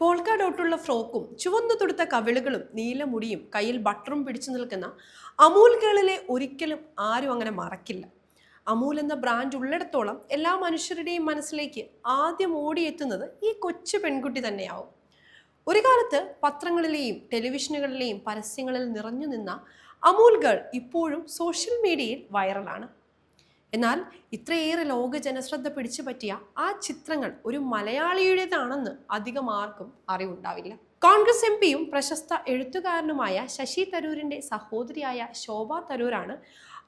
Polka ഡോട്ടുള്ള ഫ്രോക്കും ചുവന്നു തൊടുത്ത കവിളുകളും നീലമുടിയും കയ്യിൽ ബട്ടറും പിടിച്ചു നിൽക്കുന്ന അമൂൽ ഗേളിലെ ഒരിക്കലും ആരും അങ്ങനെ മറക്കില്ല. അമൂൽ എന്ന ബ്രാൻഡ് ഉള്ളിടത്തോളം എല്ലാ മനുഷ്യരുടെയും മനസ്സിലേക്ക് ആദ്യം ഓടിയെത്തുന്നത് ഈ കൊച്ചു പെൺകുട്ടി തന്നെയാവും. ഒരു കാലത്ത് പത്രങ്ങളിലെയും ടെലിവിഷനുകളിലെയും പരസ്യങ്ങളിൽ നിറഞ്ഞു നിന്ന അമൂൽ ഗേൾ ഇപ്പോഴും സോഷ്യൽ മീഡിയയിൽ വൈറലാണ് എന്നാൽ ഇത്രയേറെ ലോക ജനശ്രദ്ധ പിടിച്ചു പറ്റിയ ആ ചിത്രങ്ങൾ ഒരു മലയാളിയുടേതാണെന്ന് അധികം ആർക്കും അറിവുണ്ടാവില്ല. കോൺഗ്രസ് എം പിയും പ്രശസ്ത എഴുത്തുകാരനുമായ ശശി തരൂരിന്റെ സഹോദരിയായ ശോഭ തരൂരാണ്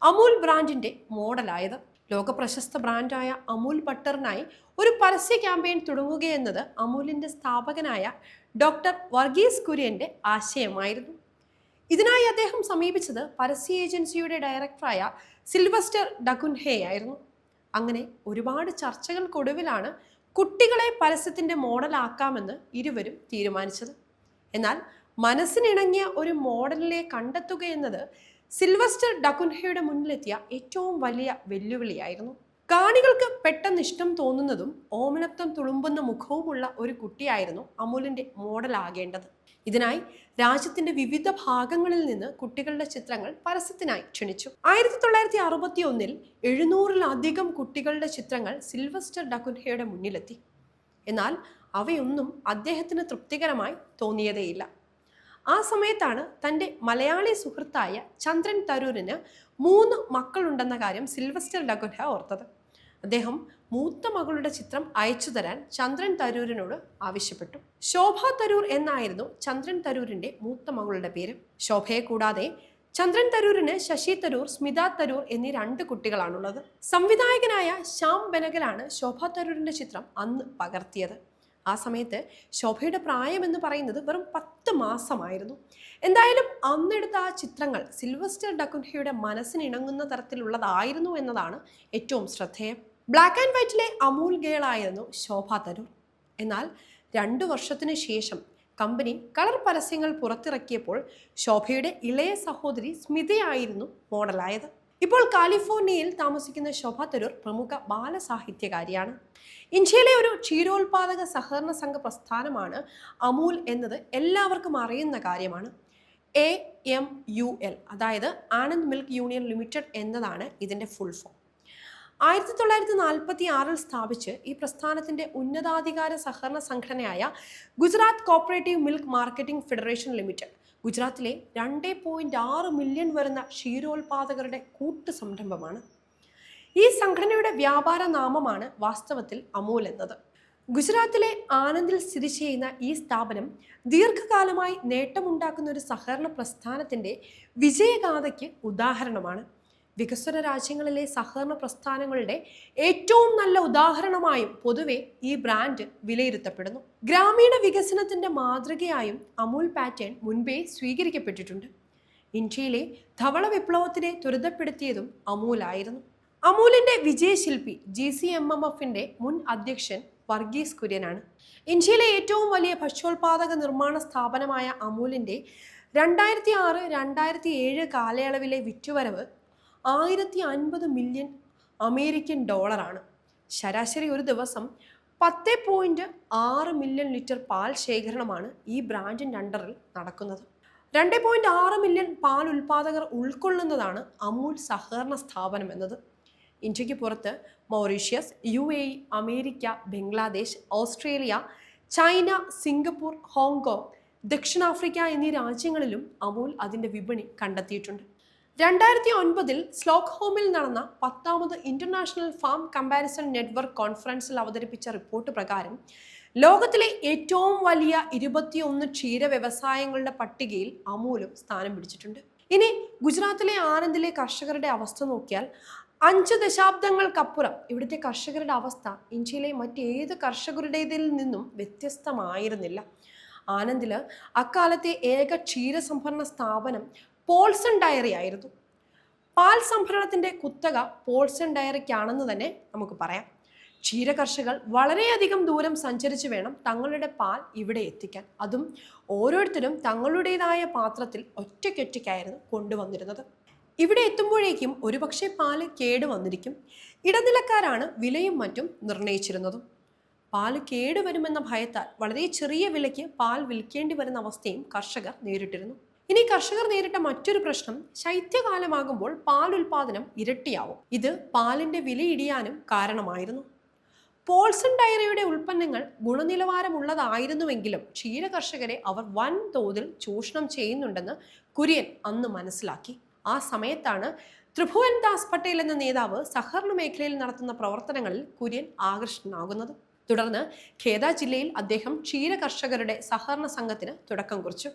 അമൂൽ ബ്രാൻഡിന്റെ മോഡലായത്. ലോക പ്രശസ്ത ബ്രാൻഡായ അമൂൽ ബട്ടറിനായി ഒരു പരസ്യ ക്യാമ്പയിൻ തുടങ്ങുകയെന്നത് അമൂലിന്റെ സ്ഥാപകനായ ഡോക്ടർ വർഗീസ് കുര്യന്റെ ആശയമായിരുന്നു. ഇതിനായി അദ്ദേഹം സമീപിച്ചത് പരസ്യ ഏജൻസിയുടെ ഡയറക്ടറായ സിൽവസ്റ്റർ ഡകുൻഹെ ആയിരുന്നു. അങ്ങനെ ഒരുപാട് ചർച്ചകൾക്കൊടുവിലാണ് കുട്ടികളെ പരസ്യത്തിന്റെ മോഡലാക്കാമെന്ന് ഇരുവരും തീരുമാനിച്ചത്. എന്നാൽ മനസ്സിനിണങ്ങിയ ഒരു മോഡലിനെ കണ്ടെത്തുക എന്നത് സിൽവസ്റ്റർ ഡകുൻഹയുടെ മുന്നിലെത്തിയ ഏറ്റവും വലിയ വെല്ലുവിളിയായിരുന്നു. കാണികൾക്ക് പെട്ടെന്ന് ഇഷ്ടം തോന്നുന്നതും ഓമനത്വം തുളുമ്പുന്ന മുഖവുമുള്ള ഒരു കുട്ടിയായിരുന്നു അമുലിന്റെ മോഡലാകേണ്ടത്. ഇതിനായി രാജ്യത്തിന്റെ വിവിധ ഭാഗങ്ങളിൽ നിന്ന് കുട്ടികളുടെ ചിത്രങ്ങൾ പരസ്യത്തിനായി ക്ഷണിച്ചു. ആയിരത്തി തൊള്ളായിരത്തി അറുപത്തി ഒന്നിൽ എഴുന്നൂറിലധികം കുട്ടികളുടെ ചിത്രങ്ങൾ സിൽവസ്റ്റർ ഡകുൻഹയുടെ മുന്നിലെത്തി. എന്നാൽ അവയൊന്നും അദ്ദേഹത്തിന് തൃപ്തികരമായി തോന്നിയതേയില്ല. ആ സമയത്താണ് തന്റെ മലയാളി സുഹൃത്തായ ചന്ദ്രൻ തരൂരിന് മൂന്ന് മക്കളുണ്ടെന്ന കാര്യം സിൽവസ്റ്റർ ഡകുൻഹ ഓർത്തത്. അദ്ദേഹം മൂത്ത മകളുടെ ചിത്രം അയച്ചു തരാൻ ചന്ദ്രൻ തരൂരിനോട് ആവശ്യപ്പെട്ടു. ശോഭ തരൂർ എന്നായിരുന്നു ചന്ദ്രൻ തരൂരിന്റെ മൂത്ത മകളുടെ പേര്. ശോഭയെ കൂടാതെ ചന്ദ്രൻ തരൂരിന് ശശി തരൂർ സ്മിത തരൂർ എന്നീ രണ്ട് കുട്ടികളാണുള്ളത്. സംവിധായകനായ ശ്യാം ബനഗലാണ് ശോഭ തരൂരിന്റെ ചിത്രം അന്ന് പകർത്തിയത്. ആ സമയത്ത് ശോഭയുടെ പ്രായം എന്ന് പറയുന്നത് വെറും പത്ത് മാസമായിരുന്നു. എന്തായാലും അന്നെടുത്ത ആ ചിത്രങ്ങൾ സിൽവസ്റ്റർ ഡക്കുൻഹയുടെ മനസ്സിനിണങ്ങുന്ന തരത്തിലുള്ളതായിരുന്നു എന്നതാണ് ഏറ്റവും ശ്രദ്ധേയം. ബ്ലാക്ക് ആൻഡ് വൈറ്റിലെ അമൂൽ ഗേളായിരുന്നു ശോഭ തരൂർ. എന്നാൽ രണ്ടു വർഷത്തിനു ശേഷം കമ്പനി കളർ പരസ്യങ്ങൾ പുറത്തിറക്കിയപ്പോൾ ശോഭയുടെ ഇളയ സഹോദരി സ്മിതയായിരുന്നു മോഡലായത്. ഇപ്പോൾ കാലിഫോർണിയയിൽ താമസിക്കുന്ന ശോഭ തരൂർ പ്രമുഖ ബാലസാഹിത്യകാരിയാണ് ഇന്ത്യയിലെ ഒരു ക്ഷീരോത്പാദക സഹകരണ സംഘ പ്രസ്ഥാനമാണ് അമൂൽ എന്നത് എല്ലാവർക്കും അറിയുന്ന കാര്യമാണ്. എ എം യു എൽ അതായത് ആനന്ദ് മിൽക്ക് യൂണിയൻ ലിമിറ്റഡ് എന്നതാണ് ഇതിന്റെ ഫുൾ ഫോം ആയിരത്തി തൊള്ളായിരത്തി നാൽപ്പത്തി ആറിൽ സ്ഥാപിച്ച് ഈ പ്രസ്ഥാനത്തിന്റെ ഉന്നതാധികാര സഹകരണ സംഘടനയായ Gujarat cooperative milk marketing federation limited ഗുജറാത്തിലെ രണ്ട് പോയിന്റ് ആറ് മില്യൺ വരുന്ന ക്ഷീരോത്പാദകരുടെ കൂട്ടു സംരംഭമാണ് ഈ സംഘടനയുടെ വ്യാപാര നാമമാണ് വാസ്തവത്തിൽ അമൂൽ എന്നത്. ഗുജറാത്തിലെ ആനന്ദിൽ സ്ഥിതി ചെയ്യുന്ന ഈ സ്ഥാപനം ദീർഘകാലമായി നേട്ടമുണ്ടാക്കുന്ന ഒരു സഹകരണ പ്രസ്ഥാനത്തിന്റെ വിജയഗാഥയ്ക്ക് ഉദാഹരണമാണ്. വികസ്വര രാജ്യങ്ങളിലെ സഹകരണ പ്രസ്ഥാനങ്ങളുടെ ഏറ്റവും നല്ല ഉദാഹരണമായും പൊതുവെ ഈ ബ്രാൻഡ് വിലയിരുത്തപ്പെടുന്നു. ഗ്രാമീണ വികസനത്തിന്റെ മാതൃകയായും അമൂൽ പാറ്റേൺ മുൻപേ സ്വീകരിക്കപ്പെട്ടിട്ടുണ്ട്. ഇന്ത്യയിലെ ധവള വിപ്ലവത്തിനെ ത്വരിതപ്പെടുത്തിയതും അമൂലായിരുന്നു. അമൂലിന്റെ വിജയശില്പി ജി സി എം എം എഫിന്റെ മുൻ അധ്യക്ഷൻ വർഗീസ് കുര്യനാണ്. ഇന്ത്യയിലെ ഏറ്റവും വലിയ ഭക്ഷ്യോൽപാദക നിർമ്മാണ സ്ഥാപനമായ അമൂലിന്റെ രണ്ടായിരത്തി ആറ് രണ്ടായിരത്തി ഏഴ് കാലയളവിലെ വിറ്റുവരവ് ആയിരത്തി അൻപത് മില്യൺ അമേരിക്കൻ ഡോളറാണ്. ശരാശരി ഒരു ദിവസം പത്ത് പോയിന്റ് ആറ് മില്യൺ ലിറ്റർ പാൽ ശേഖരണമാണ് ഈ ബ്രാൻഡിന്റെ അണ്ടറിൽ നടക്കുന്നത്. രണ്ട് പോയിന്റ് ആറ് മില്യൺ പാൽ ഉൽപ്പാദകർ ഉൾക്കൊള്ളുന്നതാണ് അമൂൽ സഹകരണ സ്ഥാപനം എന്നത്. ഇന്ത്യയ്ക്ക് പുറത്ത് Mauritius U A America Bangladesh Australia China Singapore Hong Kong ദക്ഷിണാഫ്രിക്ക എന്നീ രാജ്യങ്ങളിലും അമൂൽ അതിന്റെ വിപണി കണ്ടെത്തിയിട്ടുണ്ട്. രണ്ടായിരത്തി ഒൻപതിൽ സ്ലോക്ക്ഹോമിൽ നടന്ന പത്താമത് ഇന്റർനാഷണൽ ഫാം കമ്പാരിസൺ നെറ്റ്വർക്ക് കോൺഫറൻസിൽ അവതരിപ്പിച്ച റിപ്പോർട്ട് പ്രകാരം ലോകത്തിലെ ഏറ്റവും വലിയ ഇരുപത്തിയൊന്ന് ക്ഷീര വ്യവസായങ്ങളുടെ പട്ടികയിൽ അമൂലും സ്ഥാനം പിടിച്ചിട്ടുണ്ട്. ഇനി ഗുജറാത്തിലെ ആനന്ദിലെ കർഷകരുടെ അവസ്ഥ നോക്കിയാൽ അഞ്ച് ദശാബ്ദങ്ങൾക്കപ്പുറം ഇവിടുത്തെ കർഷകരുടെ അവസ്ഥ ഇന്ത്യയിലെ മറ്റേത് കർഷകരുടേതിൽ നിന്നും വ്യത്യസ്തമായിരുന്നില്ല. ആനന്ദിൽ അക്കാലത്തെ ഏക ക്ഷീരസംഭരണ സ്ഥാപനം പോൾസൺ ഡയറി ആയിരുന്നു. പാൽ സംഭരണത്തിന്റെ കുത്തക പോൾസൺ ഡയറിക്കാണെന്ന് തന്നെ നമുക്ക് പറയാം. ക്ഷീര കർഷകർ വളരെയധികം ദൂരം സഞ്ചരിച്ച് വേണം തങ്ങളുടെ പാൽ ഇവിടെ എത്തിക്കാൻ. അതും ഓരോരുത്തരും തങ്ങളുടേതായ പാത്രത്തിൽ ഒറ്റയ്ക്കൊറ്റയ്ക്കായിരുന്നു കൊണ്ടുവന്നിരുന്നത്. ഇവിടെ എത്തുമ്പോഴേക്കും ഒരുപക്ഷെ പാൽ കേടുവന്നിരിക്കും ഇടനിലക്കാരാണ് വിലയും മറ്റും നിർണയിച്ചിരുന്നതും. പാൽ കേടുവരുമെന്ന ഭയത്താൽ വളരെ ചെറിയ വിലയ്ക്ക് പാൽ വിൽക്കേണ്ടി വരുന്ന അവസ്ഥയും കർഷകർ നേരിട്ടിരുന്നു. ഇനി കർഷകർ നേരിട്ട മറ്റൊരു പ്രശ്നം ശൈത്യകാലമാകുമ്പോൾ പാൽ ഉൽപാദനം ഇരട്ടിയാവും. ഇത് പാലിന്റെ വില ഇടിയാനും കാരണമായിരുന്നു. പോൾസൺ ഡയറിയുടെ ഉൽപ്പന്നങ്ങൾ ഗുണനിലവാരമുള്ളതായിരുന്നുവെങ്കിലും ക്ഷീര കർഷകരെ അവർ വൻ തോതിൽ ചൂഷണം ചെയ്യുന്നുണ്ടെന്ന് കുര്യൻ അന്ന് മനസ്സിലാക്കി. ആ സമയത്താണ് ത്രിഭുവൻ ദാസ് പട്ടേൽ എന്ന നേതാവ് സഹകരണ മേഖലയിൽ നടത്തുന്ന പ്രവർത്തനങ്ങളിൽ കുര്യൻ ആകർഷണനാകുന്നത് തുടർന്ന് ഖേദ ജില്ലയിൽ അദ്ദേഹം ക്ഷീര കർഷകരുടെ സഹകരണ സംഘത്തിന് തുടക്കം കുറിച്ചു.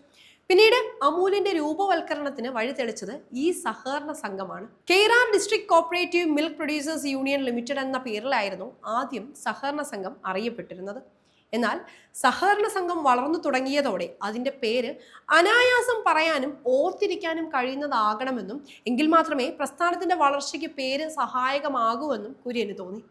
പിന്നീട് അമൂലിന്റെ രൂപവൽക്കരണത്തിന് വഴിതെളിച്ചത് ഈ സഹകരണ സംഘമാണ്. Kaira district cooperative milk producers union limited എന്ന പേരിലായിരുന്നു ആദ്യം സഹകരണ സംഘം അറിയപ്പെട്ടിരുന്നത്. എന്നാൽ സഹകരണ സംഘം വളർന്നു തുടങ്ങിയതോടെ അതിന്റെ പേര് അനായാസം പറയാനും ഓർത്തിരിക്കാനും കഴിയുന്നതാകണമെന്നും എങ്കിൽ മാത്രമേ പ്രസ്ഥാനത്തിന്റെ വളർച്ചയ്ക്ക് പേര് സഹായകമാകൂ എന്നും കുര്യന് തോന്നി.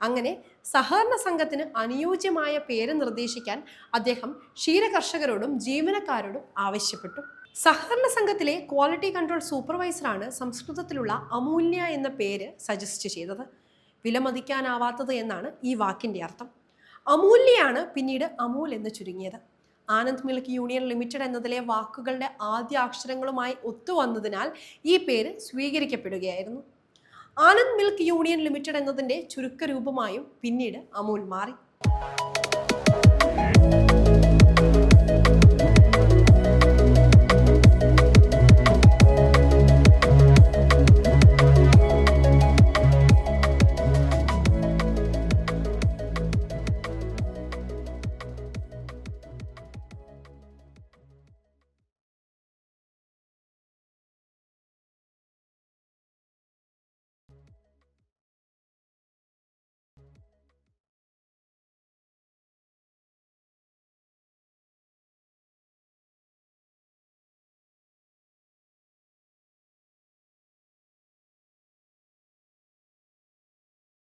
അങ്ങനെ സഹകരണ സംഘത്തിന് അനുയോജ്യമായ പേര് നിർദ്ദേശിക്കാൻ അദ്ദേഹം ക്ഷീരകർഷകരോടും ജീവനക്കാരോടും ആവശ്യപ്പെട്ടു. സഹകരണ സംഘത്തിലെ ക്വാളിറ്റി കൺട്രോൾ സൂപ്പർവൈസറാണ് സംസ്കൃതത്തിലുള്ള അമൂല്യ എന്ന പേര് സജസ്റ്റ് ചെയ്തത്. വിലമതിക്കാനാവാത്തത് എന്നാണ് ഈ വാക്കിന്റെ അർത്ഥം. അമൂല്യയാണ് പിന്നീട് അമൂൽ എന്ന് ചുരുങ്ങിയത്. ആനന്ദ് മിൽക്ക് യൂണിയൻ ലിമിറ്റഡ് എന്നതിലെ വാക്കുകളുടെ ആദ്യ അക്ഷരങ്ങളുമായി ഒത്തുവന്നതിനാൽ ഈ പേര് സ്വീകരിക്കപ്പെടുകയായിരുന്നു. ആനന്ദ് മിൽക്ക് യൂണിയൻ ലിമിറ്റഡ് എന്നതിന്റെ ചുരുക്കരൂപമായും പിന്നീട് അമൂൽ മാറി.